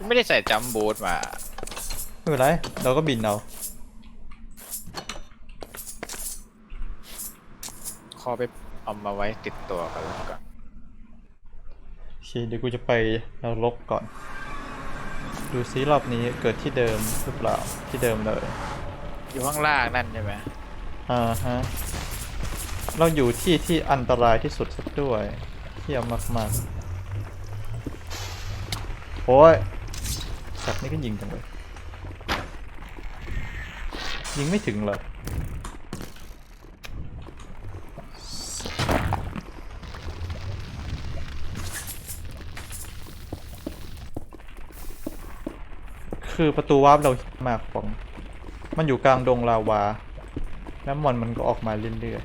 กูไม่ได้ใส่จัมป์บูทมาไม่เป็นไร เราก็บินเอา ขอไปเอามาไว้ติดตัวกันแล้วกันโอเคเดี๋ยวกูจะไปนรกก่อน ดูซิรอบนี้เกิดที่เดิมหรือเปล่าที่เดิมเลย อยู่ข้างล่างนั่นใช่ไหมอ่าฮะ เราอยู่ที่ที่อันตรายที่สุดสักด้วยเที่ยมมากๆโอ้ย สัตว์นี่ก็ยิงจังเลยยิงไม่ถึงเหรอคือประตูวาร์ปเรามากฟองมันอยู่กลางดงลาวา แล้วมอนมันก็ออกมาเรื่อย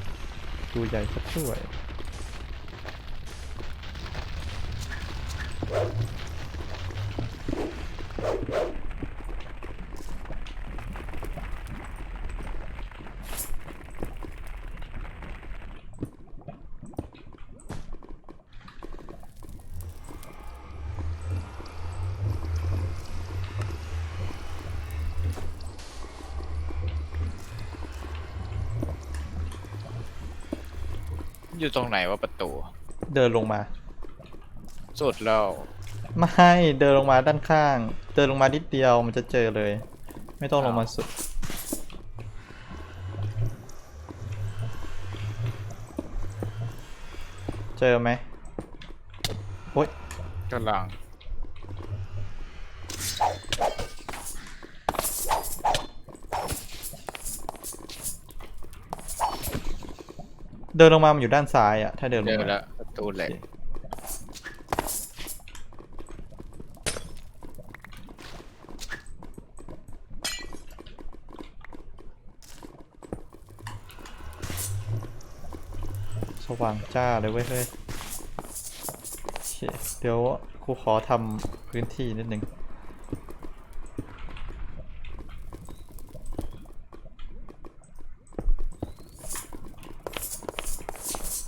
ๆ ดูใหญ่สักด้วย อยู่ตรงไหนว่าประตู เดินลงมา สุดแล้ว ไม่เดินลงมาด้านข้าง เดินลงมานิดเดียวมันจะเจอเลย ไม่ต้องลงมาสุด เจอไหมโอ๊ยกำลัง เดินลงมามันอยู่ด้านซ้ายอะถ้าเดินลเจงอมาแล้วประตูเหล็กสว่างจ้าเลยเว้ยเฮ้ยโอเคเดี๋ยวครูขอทำพื้นที่นิดนึง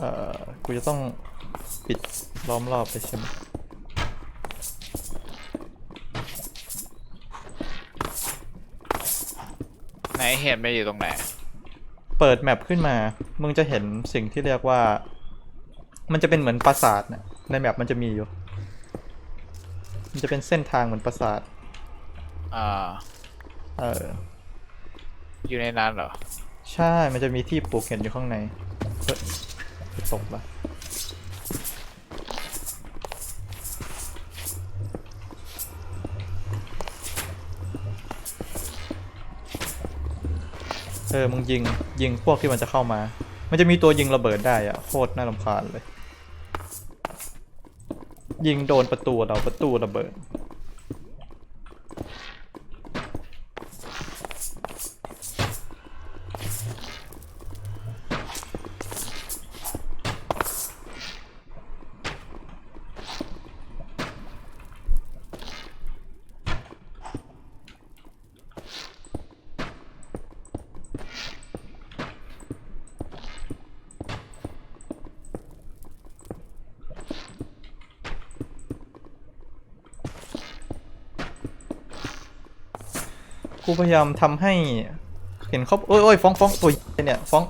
เอ่อ กูจะต้องปิดล้อมรอบไปใช่ไหมไหนเห็นไม่อยู่ตรงไหน เปิดแมปขึ้นมา มึงจะเห็นสิ่งที่เรียกว่า มันจะเป็นเหมือนปราสาทนะในแมปมันจะมีอยู่ มันจะเป็นเส้นทางเหมือนปราสาท อ่า เออ อยู่ในนั้นเหรอ ใช่ มันจะมีที่ปลูกเห็ดอยู่ข้างในเฮ้ยจะตกละ เออมึงยิงยิงพวกที่มันจะเข้ามา มันจะมีตัวยิงระเบิดได้อะโคตรน่ารำคาญเลย ยิงโดนประตูเราประตูระเบิด กูพยายามทำให้ เห็นเขาโอ้ยโอ้ยฟ้องฟ้องตัวเนี่ยฟ้อง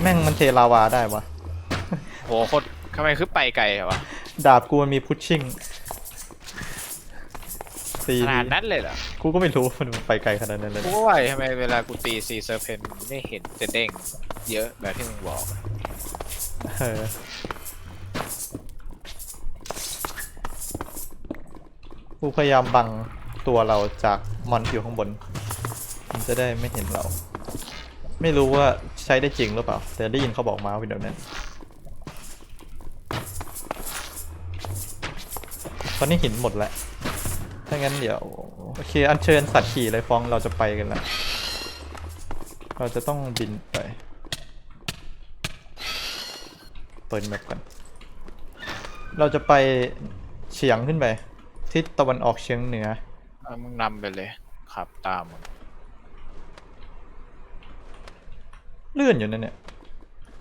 แม่งมันเทลาวาได้วะโหโคตรทำไมคือไปไกลอะวะดาบกูมันมีพุชชิ่งตีขดีนาดนั้นเลยเหรอ กูก็ไม่รู้มันไปไกลขนาดนั้นเลยกูก็ว่าทำไมเวลากูตีซีเซอร์เพนไม่เห็นจะเด้งเยอะแบบที่มึงบอกเออกูพยายามบัง ตัวเราจากมอนที่อยู่ข้างบน มันจะได้ไม่เห็นเรา ไม่รู้ว่าใช้ได้จริงหรือเปล่า แต่ได้ยินเขาบอกมาว่าเป็นแบบนั้น ตอนนี้หินหมดแล้ว ถ้างั้นเดี๋ยว โอเค อัญเชิญสัตว์ขี่เลยฟองเราจะไปกันแล้ว เราจะต้องบินไป เปิดแมปกันเราจะไปเฉียงขึ้นไปทิศตะวันออกเฉียงเหนือ อามึงนำไปเลยขับตามมึงเลื่อนอยู่นั่นเนี่ย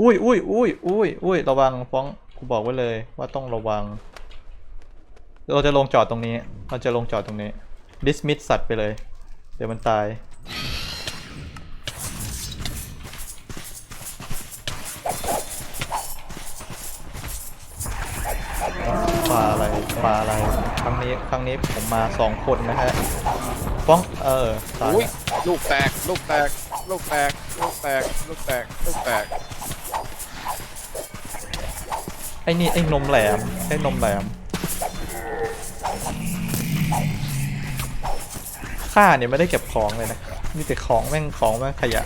อุ้ยอุ้ยอุ้ยอุ้ยอุ้ยระวังฟ้องกูบอกไว้เลยว่าต้องระวัง เราจะลงจอดตรงนี้ เราจะลงจอดตรงนี้ dismiss สัตว์ไปเลย เดี๋ยวมันตาย ปลาอะไร ปลาอะไร ครั้งนี้ครั้งนี้ผมมาสองคนนะฮะฟ้องเออตายอุ้ยละลูกแตก ลูกแตก ลูกแตก ลูกแตก ลูกแตก ลูกแตก ไอ้นี่ไอ้นมแหลมไอ้นมแหลมข้าเนี่ยไม่ได้เก็บของเลยนะมีแต่ของแม่งของแม่งขยะ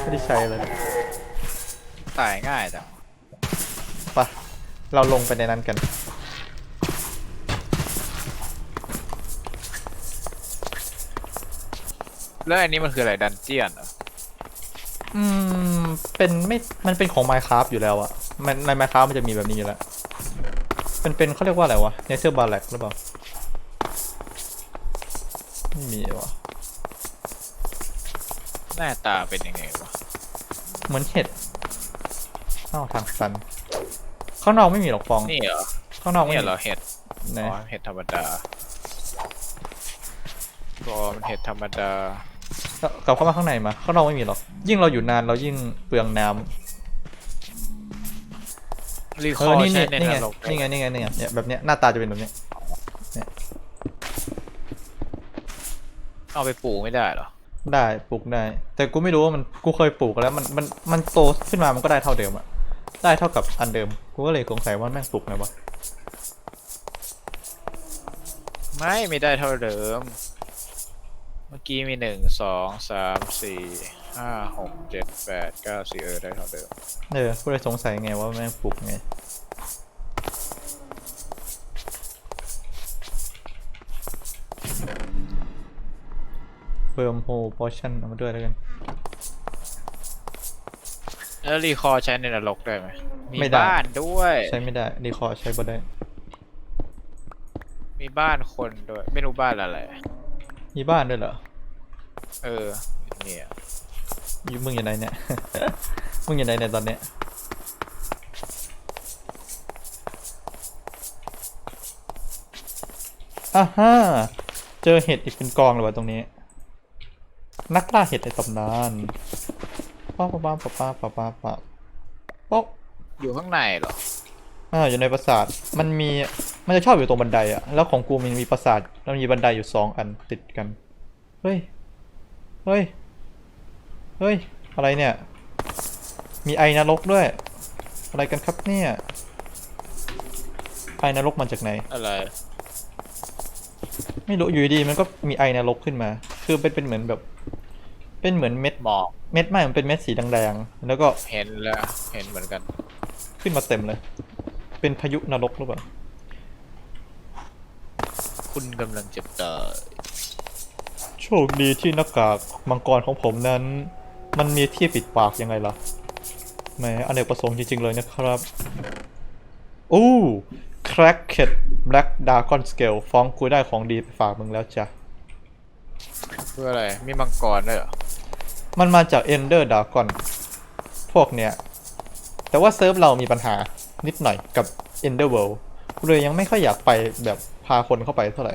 ไม่ได้ใช้เลยตายง่ายจังไปะเราลงไปในนั้นกัน แล้วอันนี้มันคืออะไรดันเจียนเหรออืม เป็นไม่ มันเป็นของ Minecraft อยู่แล้วอะมันใน Minecraft มันจะมีแบบนี้อยู่แล้ว เป็นเป็นเขาเรียกว่าอะไรวะ Nether Barrack หรือเปล่า ไม่มีวะหน้าตาเป็นยังไงวะเหมือนเห็ดอ้าวทางตัน ข้างนอกไม่มีหรอกฟอง นี่เหรอข้างนอกไม่นี่มีเหรอเห็ดไหนอ๋อเห็ดธรรมดาก็มันเห็ดธรรมดา กลับเข้ามาข้างในมาข้างนอกไม่มีหรอก ยิ่งเราอยู่นานเรายิ่งเปลืองน้ำรีคเอออร์นี่ใช่นี่ในนี่นไงรกนี่ไงนี่ไงนี่ไงเนี่ยแบบเนี้ยหน้าตาจะเป็นแบบเนี้ยเอาไปปลูกไม่ได้เหรอ ได้ปลูกได้ แต่กูไม่รู้ว่ามันกูเคยปลูกแล้วมันมันมันโตขึ้นมามันก็ได้เท่าเดิมอะได้เท่ากับอันเดิมกูก็เลยสงสัยว่าแม่งปลูกไงวะไม่ไม่ได้เท่าเดิม เมื่อกี้มีหนึ่งสองสามสี่ห้าหกเจ็ดแปดเก้าสี่เออได้เท่าเดิมเออกูเลยสงสัยไงว่าแม่งปลูกไง เพิ่มโฮพอชั่นเอามาด้วยแล้วกัน แล้วรีคอร์ใช้ในนรกได้ไหมมีไม่ได้ บ้านด้วย ใช้ไม่ได้ดีคอร์ใช้บ่ได้มีบ้านคนด้วย ไม่รู้บ้านอะไร มีบ้านด้วยเหรอ เออ เนี่ยอยู่มึงอยู่ไหนเนี่ย มึงอยู่ไหนเนี่ยตอนเนี้ย อ่าฮะเจอเห็ดอีกเป็นกองเลยวะตรงนี้ นักล่าเห็ดในตำนานป้าป้าป้าป้าป้าป้าป้าป๊อกอยู่ข้างในเหรออ่าอยู่ในปราสาท มันมี มันจะชอบอยู่ตรงบันไดอะแล้วของกูมันมีปราสาทแล้วมีบันไดอยู่สองอันติดกัน เฮ้ย เฮ้ย เฮ้ย อะไรเนี่ย มีไอนรกด้วย อะไรกันครับเนี่ย ไอนรกมาจากไหน อะไร ไม่รู้อยู่ดีๆมันก็มีไอนรกขึ้นมา คือเป็นเป็นเหมือนแบบ เป็นเหมือนเม็ดหมอกเม็ดไม่มันเป็นเม็ดสีแดงๆ แล้วก็เห็นแล้ว เห็นเหมือนกัน ขึ้นมาเต็มเลย เป็นพายุนรกหรือเปล่า คุณกำลังจะตาย โชคดีที่หน้ากากมังกรของผมนั้น มันมีที่ปิดปากยังไงล่ะแหมอเนกประสงค์จริง ๆ เลยนะครับอู้ Cracked Black Dragon Scale ฟ้องกูได้ของดีไปฝากมึงแล้วจ้ะ เพื่ออะไร มีมังกรด้วยเหรอ มันมาจาก Ender Dragon พวกเนี้ย แต่ว่าเซิร์ฟเรามีปัญหานิดหน่อยกับ Ender World กูเลยยังไม่ค่อยอยากไปแบบพาคนเข้าไปเท่าไหร่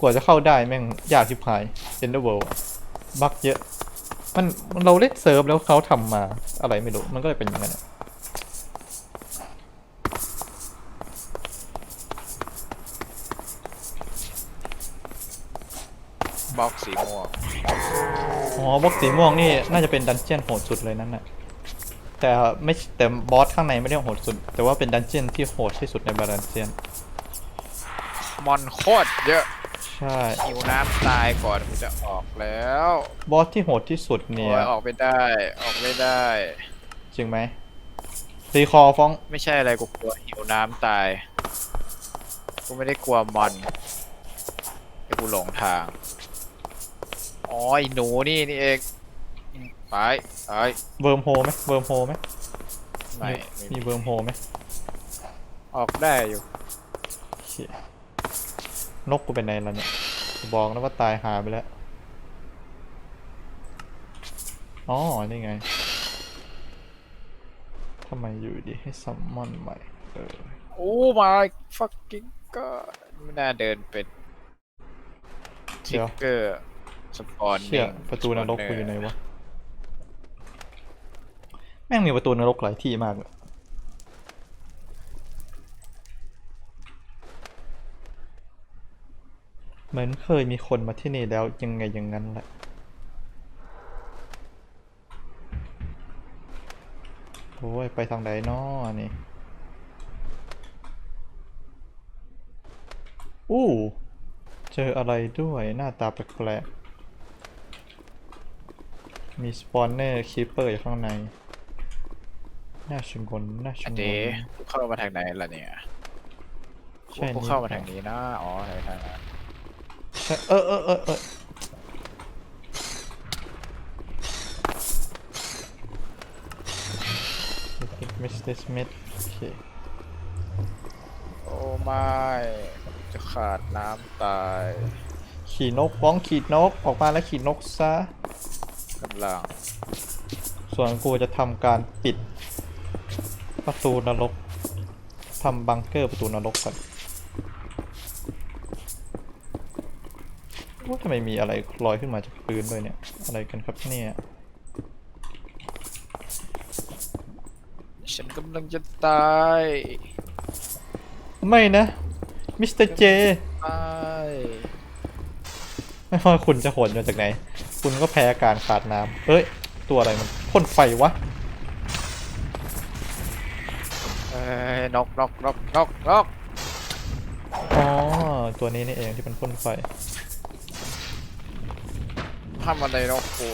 กว่าจะเข้าได้แม่งยากชิบหาย Ender World อะบักเยอะมันมันเราเล่นเซิร์ฟแล้วเขาทำมาอะไรไม่รู้ มันก็เลยเป็นอย่างนั้นอะบล็อกสีม่วง อ๋อบล็อกสีม่วงนี่น่าจะเป็นดันเจียนโหดสุดเลยนั่นน่ะ แต่ไม่แต่บอสข้างในไม่ได้โหดสุด แต่ว่าเป็นดันเจียนที่โหดที่สุดในบาดันเจียน มอนโคตรเยอะใช่ หิวน้ำตายก่อนกูจะออกแล้วบอสที่โหดที่สุดเนี่โอ้ยยออกไม่ได้ ออกไม่ได้ จริงไหมรีคอร์ฟ้อง ไม่ใช่อะไรกูกลัวหิวน้ำตาย กูไม่ได้กลัวมอนแต่กูหลงทางอ๋อไอหนูนี่นี่เอง อืมไปไปเวิร์มโฮไหมเวิร์มโฮไหมไม่ไม่มีเวิร์มโฮไหมออกได้อยู่โอเคนกกูเป็นไงแล้วเนี่ยกูบอกนะว่าตายหาไปแล้วอ๋อนี่ไงททำไมอยู่ดีให้ซัมมอนใหม่เออโอ้ my fucking god ไม่น่าเดินเป็นทิเดี๋ยวกเกอร์สปอนเชี่ยประตูนรกกูอยู่ไหนวะแม่งมีประตูนรกหลายที่มากเลยเหมือนเคยมีคนมาที่นี่แล้วยังไงอย่างนั้นแหละโอ้ยไปทางไหนน้อนี่อู้เจออะไรด้วยหน้าตาแปลกๆมีสปอนเนอร์คีเปอร์อยู่ข้างใน น่าชงนน่าชอันงนเดเข้ามาทางไหนล่ะเนี่ยใช่กูนี่เข้ามาทางนี้นะ อ๋อทางนั้น ใช่เออเออเออเออมิสเตอร์สมิธโอเคโอ้ไม่จะขาดน้ำตายขี่นกฟ้องขีดนกออกมาแล้วขีดนกซะกำลัง ส่วนกูจะทำการปิด ประตูนรกทำบังเกอร์ประตูนรกก่อนว่าทำไมมีอะไรลอยขึ้นมาจากพื้นด้วยเนี่ย อะไรกันครับเนี่ยฉันกำลังจะตาย ไม่นะ มิสเตอร์เจตายไม่ว่าคุณจะโหนมาจากไหน คุณก็แพ้การขาดน้ำเอ้ย ตัวอะไรมันพ่นไฟวะ ยนกนกนกนกนกอ๋อ ตัวนี้นี่เองที่มันพ่นไฟทำอะไรนกกู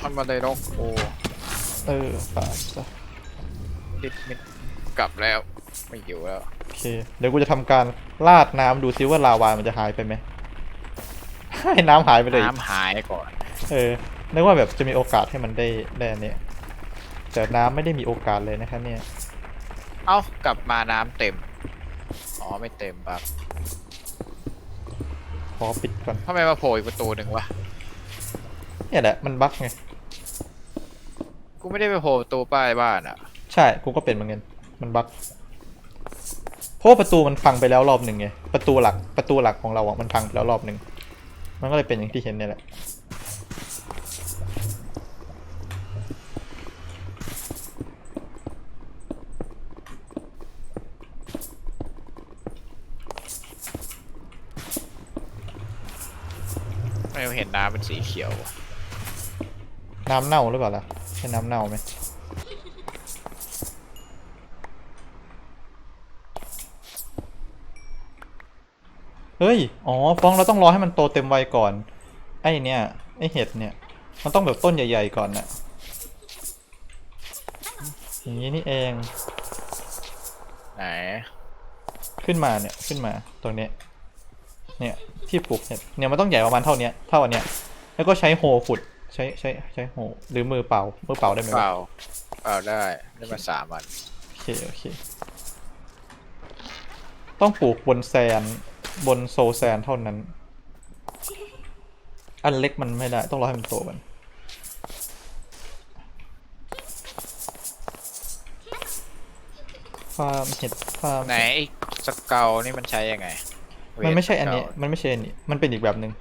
ทำอะไรนกกูเออตายซะนิดนิดกลับแล้ว ไม่อยู่แล้ว โอเค เดี๋ยวกูจะทำการลาดน้ำดูซิว่าลาวามันจะหายไปไหม ให้น้ำหายไปเลย น้ำหายก่อน เออ นึกว่าแบบจะมีโอกาสให้มันได้ได้อันเนี่ยแต่น้ำไม่ได้มีโอกาสเลยนะครับเนี่ย เอ้ากลับมาน้ำเต็ม อ๋อไม่เต็มครับขอปิดก่อนทำไมมาโผล่อีกประตูหนึ่งวะ เนี่ยแหละมันบั๊กไง กูไม่ได้ไปโผล่ประตูป้ายบ้านอะ ใช่ กูก็เป็นเหมือนกัน มันบั๊กเพราะว่าประตูมันพังไปแล้วรอบหนึ่งไง ประตูหลัก ประตูหลักของเราอะมันพังไปแล้วรอบหนึ่ง มันก็เลยเป็นอย่างที่เห็นเนี่ยแหละ เห็นน้ำเป็นสีเขียววะน้ำเน่าหรือเปล่าล่ะใช่น้ำเน่าไหมเฮ้ย อ๋อฟ้องเราต้องรอให้มันโตเต็มวัยก่อน ไอ้เนี่ย ไอ้เห็ดเนี่ย มันต้องแบบต้นใหญ่ๆก่อนน่ะอย่างนี้นี่เอง ไหน ขึ้นมาเนี่ย ขึ้นมา ตรงเนี้ย เนี่ยที่ปลูกเห็ดเนี่ยมันต้องใหญ่ประมาณเท่าเนี้ยเท่าอันเนี้ยแล้วก็ใช้โฮขุดใช้ใช้ใช้โฮหรือมือเปล่ามือเปล่าได้ไหมเปวะล่าเปล่าได้ได้มาสามอันโอเคโอเค ต้องปลูกบนแซนบนโซแซนเท่านั้น อันเล็กมันไม่ได้ต้องรอให้มันโตกันฟาร์มเห็ดฟาร์มไหนไอ้สเกลนี่มันใช้ยังไง มันไม่ใช่อันนี้เวทสเกลมันไม่ใช่อันนี้ มันเป็นอีกแบบหนึ่ง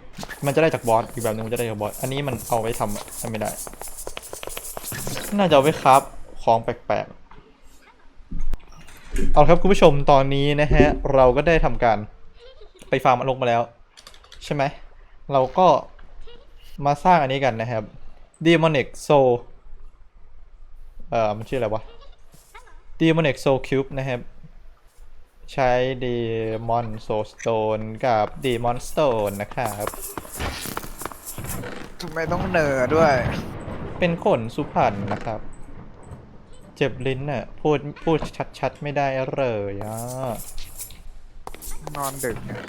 มันจะได้จากบอส อีกแบบหนึ่งมันจะได้จากบอส อันนี้มันเอาไว้ทำอะทำไม่ได้ น่าจะเอาไว้ครับของแปลกๆ เอาละครับคุณผู้ชมตอนนี้นะฮะ เราก็ได้ทำการไปฟาร์มอลงมาแล้ว ใช่ไหม เราก็มาสร้างอันนี้กันนะครับ Demonic Soul เอ่อ มันชื่ออะไรวะ Demonic Soul Cube นะครับ ใช้ Demon Soul Stone กับ Demon Stone นะครับทำไมต้องเหนือด้วย เป็นขนสุพรรณนะครับ เจ็บลิ้นน่ะพูดพูดชัดๆ ไม่ได้เลยอะนอนดึกเนี่ย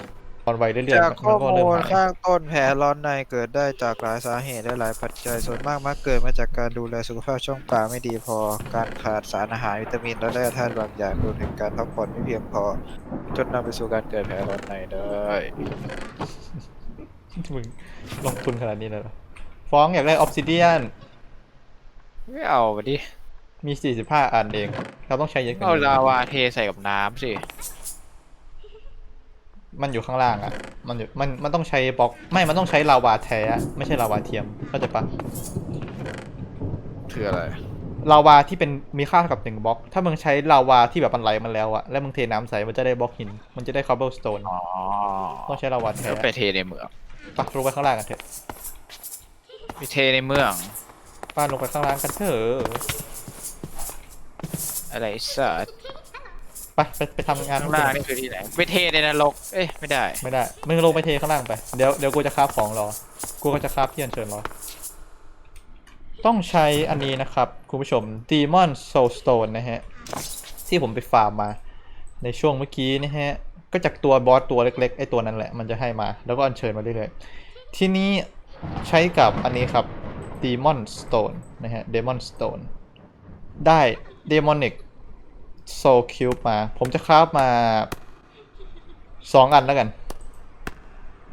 ตอนวัยเรื่อยๆจากมันข้อก็เริ่มมูลหายข้างต้นแผลร้อนในเกิดได้จากหลายสาเหตุและหลายปัจจัยส่วนมากมักเกิดมาจากการดูแลสุขภาพช่องปากไม่ดีพอ การขาดสารอาหารวิตามินและแร่ธาตุบางอย่างรวมถึงการพักผ่อนไม่เพียงพอ จนนำไปสู่การเกิดแผลร้อนในได้มึงลงทุนขนาดนี้เลยเหรอฟ้องอยากได้ออ s ซิเดียนไม่เอาไปดิมี 45 อันเอง เราต้องใช้เยอะกว่าเอานี้ ลาวาเทใส่กับน้ำสิ มันอยู่ข้างล่างอะมันอยู่มันมันต้องใช้บล็อกไม่มันต้องใช้ลาวาแท้ไม่ใช่ลาวาเทียมเข้าใจปะคืออะไรลาวาที่เป็นมีค่าเท่ากับหนึ่งบล็อก ถ้ามึงใช้ลาวาที่แบบมันไหลมันแล้วอะแล้วมึงเทน้ำใส่มันจะได้บล็อกหิน มันจะได้ค o บเบิลสโตนอ๋อต้องใช้ลาวาแท้ก็ไปเทในเมืองไปลงไปข้างล่างกันเถอะไปเทในเมือง ป้าลงไปข้างล่างกันเถอะอะไรสัตว์ ไปไปไปทำงานข้างล่างนี่คือที่ไหนไปเทในนรกเอ้ยไม่ได้ไม่ได้มึงลงไปเทข้างล่างไปเดี๋ยวเดี๋ยวกูจะคราฟของรอกูก็จะคราฟที่อัญเชิญรอต้องใช้อันนี้นะครับคุณผู้ชม Demon Soul Stone นะฮะ ที่ผมไปฟาร์มมา ในช่วงเมื่อกี้นะฮะ ก็จากตัวบอสตัวเล็กๆไอตัวนั้นแหละมันจะให้มา แล้วก็อัญเชิญมาเรื่อยๆที่นี้ใช้กับอันนี้ครับ Demon Stone นะฮะ Demon Stone ได้ Demonic Soul Cube มา ผมจะคราฟมาสองอันแล้วกัน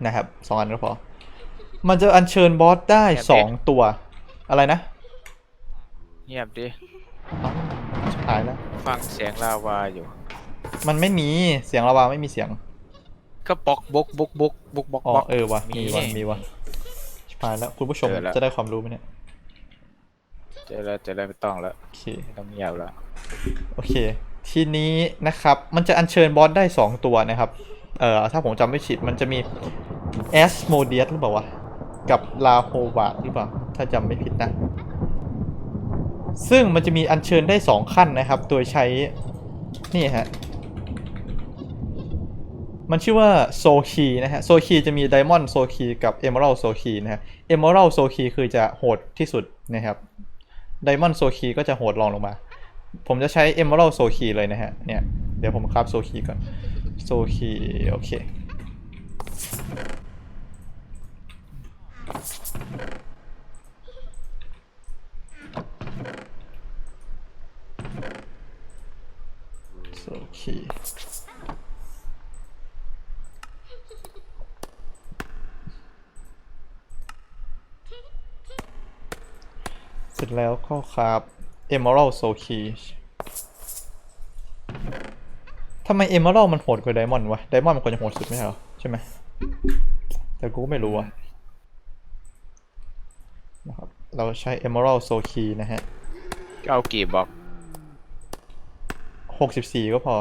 นะครับสองอันก็พอ มันจะอัญเชิญบอสได้แบบสองตัว อะไรนะเงียบดิเอ้าชิบหายแล้ว ฟังเสียงลาวาอยู่ มันไม่มีเสียงระวาไม่มีเสียง ก็บล็อกบล็อกบล็อกบล็อกบล็อกบล็อกอ๋อบล็อกเออวะมีมีวะมีวะชิบหายแล้วคุณผู้ชมเจอแล้วจะได้ความรู้ไหมเนี่ย เจอแล้วเจอแล้วไม่ต้องแล้วโอเค ไม่ต้องเงียบแล้วโอเค ทีนี้นะครับ มันจะอัญเชิญบอสได้ 2 ตัวนะครับ เอ่อ ถ้าผมจำไม่ผิด มันจะมีแอสโมเดียสหรือเปล่าวะ กับลาโฮวาหรือเปล่า ถ้าจำไม่ผิดนะ ซึ่งมันจะมีอัญเชิญได้ 2 ขั้นนะครับ โดยใช้ นี่ฮะ มันชื่อว่าโซคีนะฮะ โซคีจะมีไดมอนด์โซคีกับเอเมอรัลโซคีนะฮะ เอเมอรัลโซคีคือจะโหดที่สุดนะครับ ไดมอนด์โซคีก็จะโหดรองลงมา ผมจะใช้ Emerald โซคีเลยนะฮะ เนี่ย เดี๋ยวผมคราฟโซคีก่อน โซคีโอเค โซคี ร็จแล้วก็คราฟ Emerald Soul Key ทำไม Emerald มันโหดกว่า Diamond วะ Diamond มันควรจะโหดสุดไม่ใช่เหรอ ใช่ไหม แต่กูก็ไม่รู้อะนะครับเราใช้ Emerald Soul Key นะฮะ เอากี่บล็อก64ก็พอ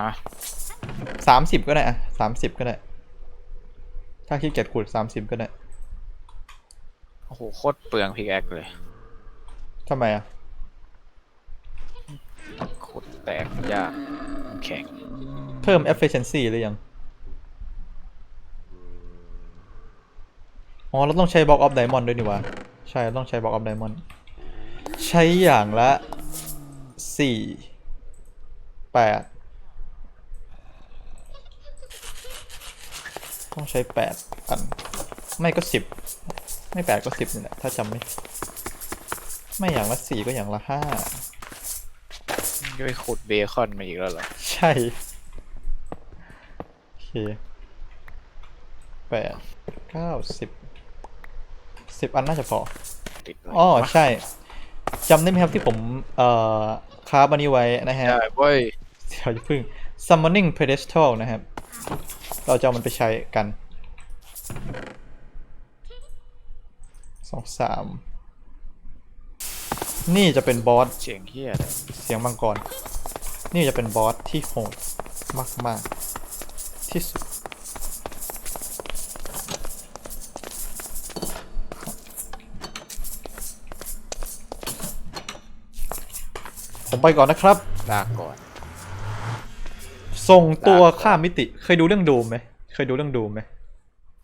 ฮะ30ก็ได้อะ30ก็ได้ ถ้าขี้เกียจขุด30ก็ได้ โอ้โหโคตรเปลืองพิกแอคเลยทำไมอะโคตรแตกยากแข็งเพิ่ม efficiency หรือยัง อ๋อ เราต้องใช้ Block of Diamond ด้วยนี่หวะ ใช่เราต้องใช้ Block of Diamond ใช้อย่างละสี่แปดต้องใช้แปดอัน ไม่ก็สิบ ไม่แปดก็สิบนี่แหละถ้าจำไม่ ไม่อย่างละสี่ก็อย่างละห้าจะไปขุดเบคอนมาอีกแล้วเหรอ ใช่ โอเคแปดเก้าสิบสิบอันน่าจะพอ ติดเลยอ๋อวะใช่จำได้ไหมครับที่ผม เอ่อคราฟอันนี้ไว้นะฮะใช่เว้ยเดี๋ยวจะพึ่ง summoning pedestal นะครับ เราจะเอามันไปใช้กัน สองสามนี่จะเป็นบอสเสียงเฮียอะไรเสียงมังกร นี่จะเป็นบอสที่โหดมากๆ ที่สุด ผมไปก่อนนะครับ ลากก่อน ส่งตัวลาก่อนข้ามมิติ เคยดูเรื่องดูมไหม เคยดูเรื่องดูมไหม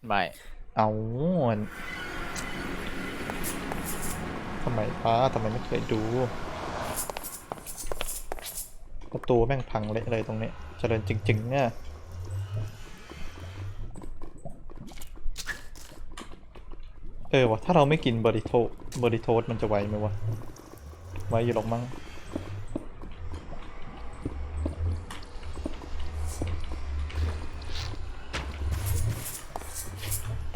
ไม่ เอา ทำไมป้าทำไมไม่เคยดู ประตูแม่งพังเละเลยตรงนี้ เจริญจริง ๆ เนี่ยเออวะถ้าเราไม่กินเบอร์ริโทเบอร์ริโทสมันจะไหวไหมวะไหวอยู่หรอกมั้ง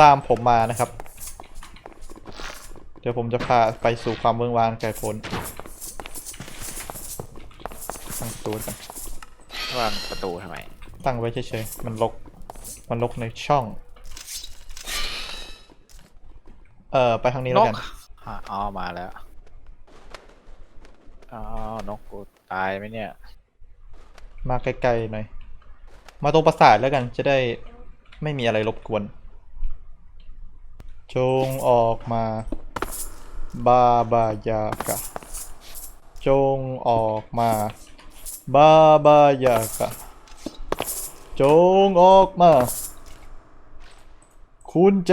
ตามผมมานะครับ ดี๋ยวผมจะพาไปสู่ความเมืองวานไกลโพ้นตั้งตัวกันวางประตูทำไม ตั้งไว้เฉยๆ มันลก มันลกในช่อง เอ่อ ไปทางนี้นแล้วกกันอะอ๋อ มาแล้ว อ๋อ นกกูตายไหมเนี่ย มาไกลๆหน่อย มาตรงปราสาทแล้วกัน จะได้ไม่มีอะไรรบกวน จงออกมา บาบายากะ จงออกมา บาบายากะ จงออกมา คุณแจ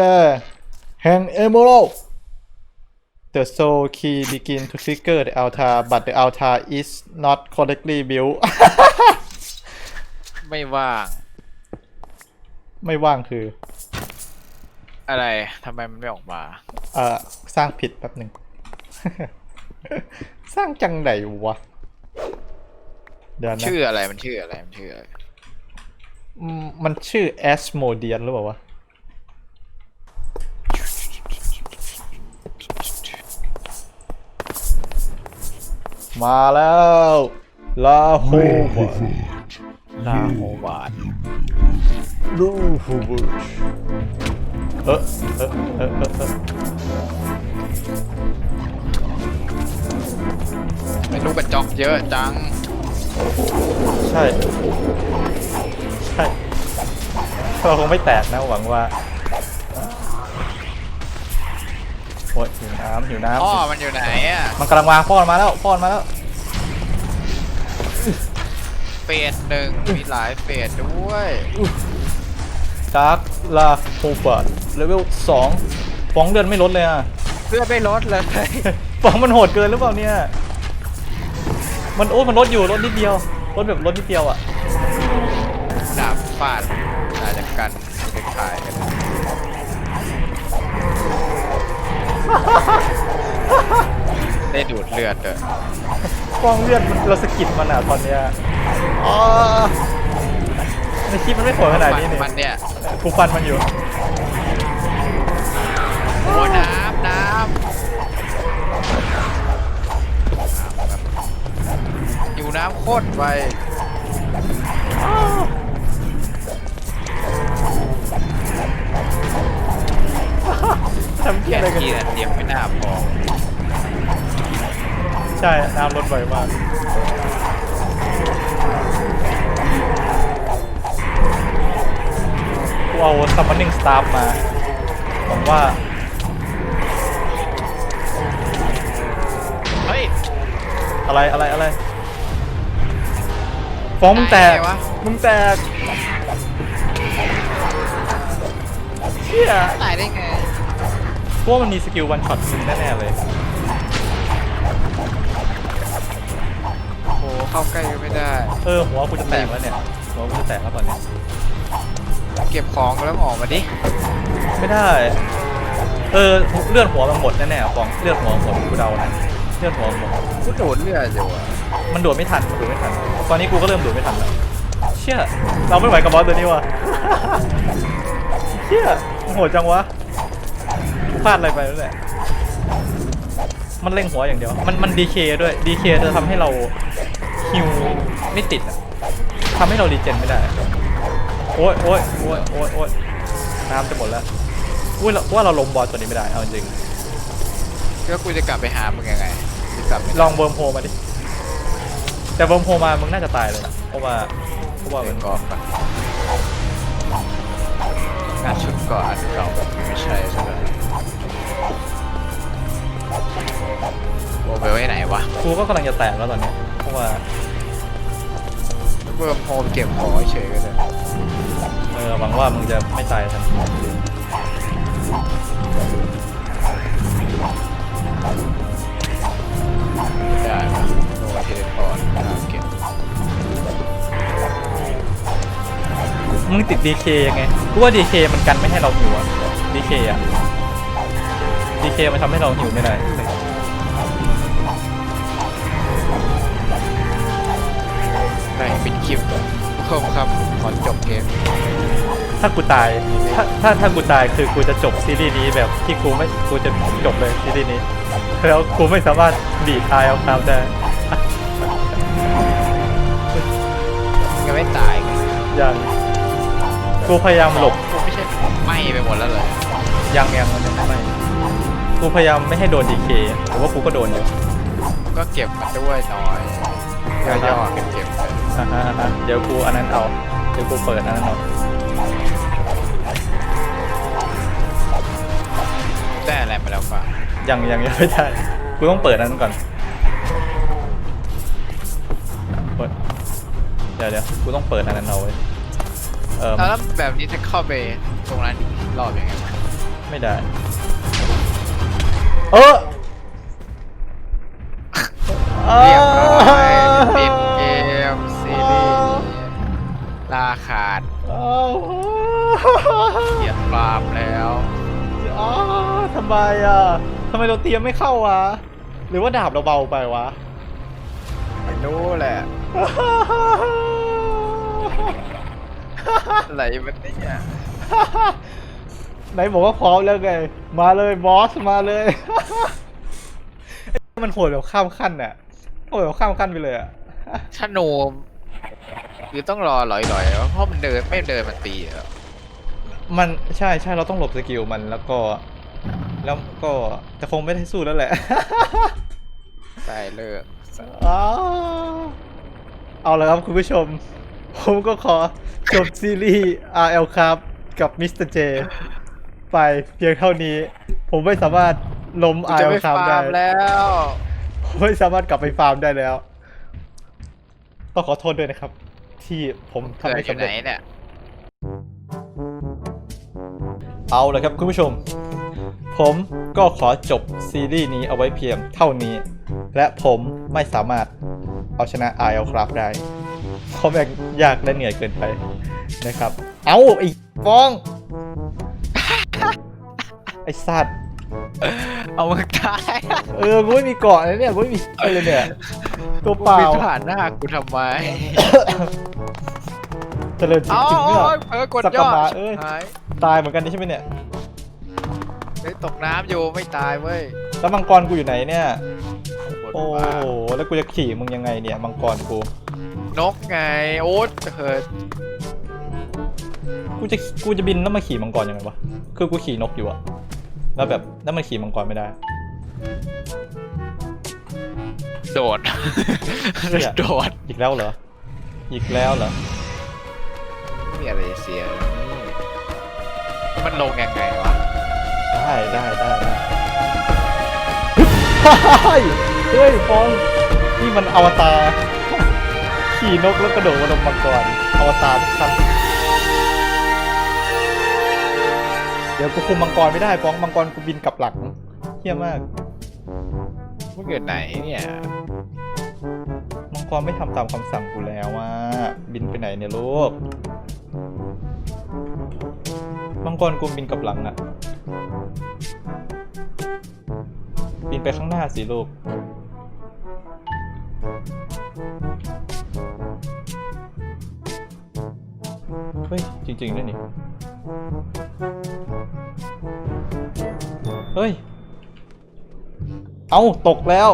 แห่งเอม r ร d The soul key begin to trigger the altar but the altar is not correctly built ไม่ว่าง ไม่ว่างคือ อะไรทำไมมันไม่ออกมา เอ่อสร้างผิดแป๊บหนึ่ง สร้างจังไหนวะ เดี๋ยวนะชื่ออะไรมันชื่ออะไรมันชื่ออะไรมมันชื่อ a s m o d e u s หรือเปล่าวะ มาแล้วลาโฮวาลาโฮวาดลูฟูบุชเออ เออเออเออเออไม่รู้กระจอกเยอะจัง ใช่ ใช่ เราคงไม่แตกนะหวังว่า โอ้ยหิวน้ำหิวน้ำพ่อมันอยู่ไหนอะมันกำลังวางป้อนมาแล้วป้อนมาแล้ว เฟสหนึ่งมีหลายเฟสด้วย ดาร์กลาโฮบาร์เลเวลสองฟองเดือนไม่ลดเลยอะเพื่อไม่ลดเลย ฟองมันโหดเกินหรือเปล่าเนี่ย มันโอ้ยมันลดอยู่ลดนิดเดียวลดแบบลดนิดเดียวอะ ดาบฟาดอาจจะกันเด็กขายกันได้ดูดเลือดเด้อฟองเลือดมันเราสะกิดมันอะตอนเนี้ยอ๋อ ในคลิปมันไม่โหดขนาดนี้นี่มันเนี่ยกูฟันมันอยู่โอ้น้ำน้ำอยู่น้ำโคตรไวทำเพี้ยแค่อะไรกันทีนะเตรียมไม่น่าพอใช่น้ำลดไวมาก กูเอาซัมมอนนิ่งสตาร์มาหวังว่า เฮ้ยอะไรอะไรอะไรฟ้องมึงแตกตายไงวะมึงแตกเชี่ยตายได้ไงพวกมันมีสกิลวันช็อตมึงแน่ๆเลยโอ้โหเข้าใกล้ก็ไม่ได้ เออหัวกูจะแตกแล้วเนี่ยหัวกูจะแตกแล้วตอนเนี้ยเก็บของแล้วออกมาดิไม่ได้ เออเลือดหัวมันหมดแน่ๆฟองเลือดหัวหมดกูเดานะเลือดหัวหมดกูโดดเลือดอยู่อะมันโดดไม่ทันมันโดดไม่ทัน ตอนนี้กูก็เริ่มโดดไม่ทันแล้วเชี่ยเราไม่ไหวกับบอสตัวนี้ว่ะเชี่ยโหดจังวะกูพลาดอะไรไปแล้วแหละมันเล็งหัวอย่างเดียว มันมันดีเคด้วยดีเคจะทำให้เราฮิวไม่ติดอะทำให้เรารีเจนไม่ได้ โอ้ยโอ้ยโอ้ยโอ้ยโอ้ยน้ำจะหมดแล้วอุ้ยเราว่าเราลงบอสตัวนี้ไม่ได้เอาจริงก็กูจะกลับไปหามึงยังไงจะกลับไปลองเวิร์มโฮมาดิแต่เวิร์มโฮมามึงน่าจะตายเลยนะเพราะว่าเพราะว่าเป็มันนกองก่อนงานชุดเก่อนอันเก่าไม่ใช่ใช่ไหมโอเบลไว้ไหนวะกูก็กำลังจะแตกแล้วตอนเนี้ยเพราะว่าเบิ่มโฮมเก็บของเฉยๆก็ได้เออหวังว่ามึงจะไม่ตายทันได้โนเทเลพอร์ตเก็บมึงติดดีเคยังไงกูว่าดีเคมันกันไม่ให้เราหิวอะดีเคอะดีเคมันทำให้เราหิวไม่ได้ได้เป็นคลิปเพิ่มครับขอจบเกมถ้ากูตาย ถ้าถ้าถ้ากูตายคือกูจะจบซีรีส์นี้แบบที่กูไม่กูจะจบเลยซีรีส์นี้ แล้วกูไม่สามารถดีดตายเอาครับได้ยังไม่ตายไงยังกูพยายามหลบกูไม่ใช่ไหม้ไปหมดแล้วเลยยังยังมันยังไม่กูพยายามไม่ให้โดนดีเคแต่ว่ากูก็โดนอยู่ก็เก็บมันด้วยหน่อยย่อยๆกันเก็บเลย อ่าฮะอ่าฮะเดี๋ยวกูอันนั้นเอา เดี๋ยวกูเปิดอันนั้นเอาได้อะไรมาแล้วป่ะยังยังยังไม่ได้ กูต้องเปิดอันนั้นก่อนเปิดเดี๋ยวเดี๋ยวกูต้องเปิดอันนั้นเอาไว้เออแล้วแบบนี้จะเข้าไปตรงนั้นอีกรอบยังไงวะไม่ได้ เออเรียำไมอะทำไมเราเตรียมไม่เข้าวะ หรือว่าดาบเราเบาไปวะ ไม่รู้แหละ อะไรมันเนี่ยไหนบอกว่าพร้อมแล้วไง มาเลยบอสมาเลย มันโหดแบบข้ามขั้นอะโหดแบบข้ามขั้นไปเลยอะถ้าโนมคือต้องรอหลอยๆวะเพราะมันเดินไม่เดินมันตีเหรอมันใช่ใช่เราต้องหลบสกิลมันแล้วก็ แล้วก็จะคงไม่ได้สู้แล้วแหละใช่เลิกอ้าวเอาละครับคุณผู้ชม ผมก็ขอจบซีรีส์ RL ครับกับมิสเตอร์เจไปเพียงเท่านี้ ผมไม่สามารถล้มกูจะ RL ไปครับฟาได้ร์มแล้วผมไม่สามารถกลับไปฟาร์มได้แล้วต้องขอโทษด้วยนะครับ ที่ผมทำเกิดไม่อยู่สำไหนเร็จ เนี่ย เอาละครับคุณผู้ชม ผมก็ขอจบซีรีส์นี้เอาไว้เพียงเท่านี้ และผมไม่สามารถเอาชนะ RL ครับได้เพราะแม่งยากและเหนื่อยเกินไปนะครับ เอาไอ้ฟอง ไอ้สัตว์เอามึงตายเออกูไม่มีเกาะเลยเนี่ยกูไม่มีอะไรเลยเนี่ย ตัวเปล่าบินผ่านหน้ากูทำไมเจริญจริงเอาจริงเนี่ยเออกดสักยกะอดหมาเอ้ยหายตายเหมือนกันนี่ใช่ไหมเนี่ยเฮ้ยตกน้ำอยู่ไม่ตายเว้ยแล้วมังกรกูอยู่ไหนเนี่ยบนโอ้ฟ้าโหแล้วกูจะขี่มึงยังไงเนี่ยมังกรกู นกไงโอ๊ตเหิดกูจะกูจะบินแล้วมาขี่มังกรยังไงวะ คือกูขี่นกอยู่อะแล้วแบบแล้วมันขี่มังกรไม่ได้ โดด เหี้ย โดดอีกแล้วเหรอ อีกแล้วเหรอ ไม่มีอะไรเสียเลยมันลงยังไงวะ ได้ได้ได้ได้เฮ้ยเฮ้ยฟองนี่มันอวตารขี่นกแล้วกระโดดมาลงมังกรอวตารครับ เดี๋ยวกูคุมมังกรไม่ได้ฟ้องมังกรกูบินกลับหลังเฮี้ยมากมันเกิดไหนเนี่ย มังกรไม่ทำตามคำสั่งกูแล้วว่า บินไปไหนเนี่ยลูกมังกรกูบินกลับหลังอะ บินไปข้างหน้าสิลูก เฮ้ย จริงๆด้วยนี่ เฮ้ย เอาตกแล้ว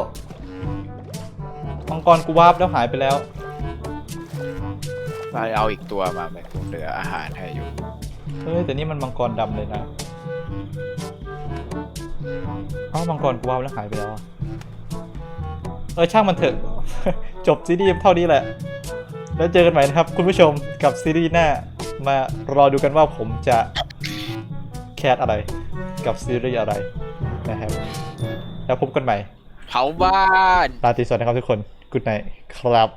มังกรกูวาร์ปแล้วหายไปแล้วมาเอาอีกตัวมาไหมกูเหลืออาหารให้อยู่ เฮ้ย แต่นี่มันมังกรดำเลยนะ เอ้ามังกรกูวาร์ปแล้วหายไปแล้วอะเออช่างมันเถอะ จบซีรีส์เท่านี้แหละ แล้วเจอกันใหม่นะครับ คุณผู้ชมกับซีรีส์หน้ามารอดูกันว่าผมจะแคสอะไร กับซีรีส์อะไรนะครับ แล้วพบกันใหม่เผาบ้านราตรีสวัสดิ์นะครับทุกคนกุดไนครับ